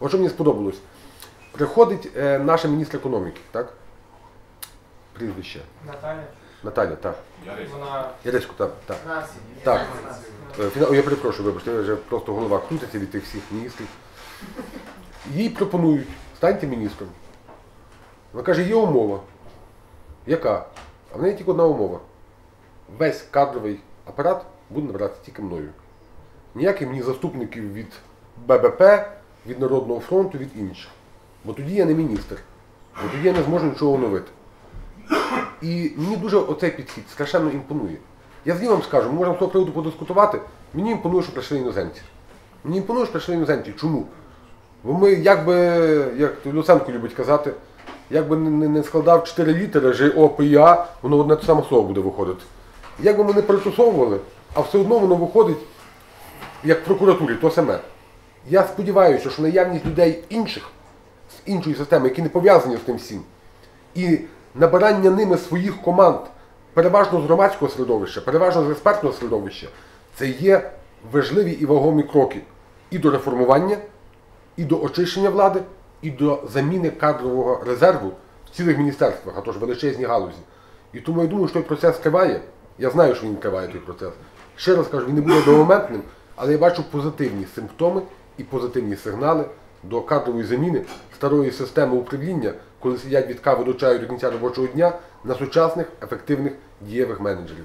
От що мені сподобалось. Приходить е, наша міністр економіки, так? Прізвище. Наталя. Наталя, так. Вона так. так. Так. Е, фіна- О, я перепрошую, вибачте, я вже просто голова крутиться від тих всіх міністрів. Їй пропонують, станьте міністром. Вона каже, є умова. Яка? А в неї тільки одна умова. Весь кадровий апарат буде набирати тільки мною. Ніяких мені заступників від ББП, від Народного фронту, від інших. Бо тоді я не міністр. Бо тоді я не зможу нічого оновити. І мені дуже оцей підхід страшенно імпонує. Я з вам скажу, ми можемо з того приводу подискутувати. Мені імпонує, що прийшли іноземці. Мені імпонує, що прийшли іноземці. Чому? Бо ми, як би, як Люценко любить казати, як би не, не- складав чотири літери Ж, О, П, І, А, воно одне те саме слово буде виходити. Як би ми не перетусовували, а все одно воно виходить, як в прокуратурі, то саме. Я сподіваюся, що наявність людей інших, з іншої системи, які не пов'язані з тим всім, і набирання ними своїх команд, переважно з громадського середовища, переважно з експертного середовища, це є важливі і вагомі кроки і до реформування, і до очищення влади, і до заміни кадрового резерву в цілих міністерствах, а тож величезні галузі. І тому я думаю, що той процес триває. Я знаю, що він триває той процес. Ще раз кажу, він не буде одномоментним, але я бачу позитивні симптоми і позитивні сигнали до кадрової заміни старої системи управління, коли сидять від кави до чаю до кінця робочого дня на сучасних, ефективних, дієвих менеджерів.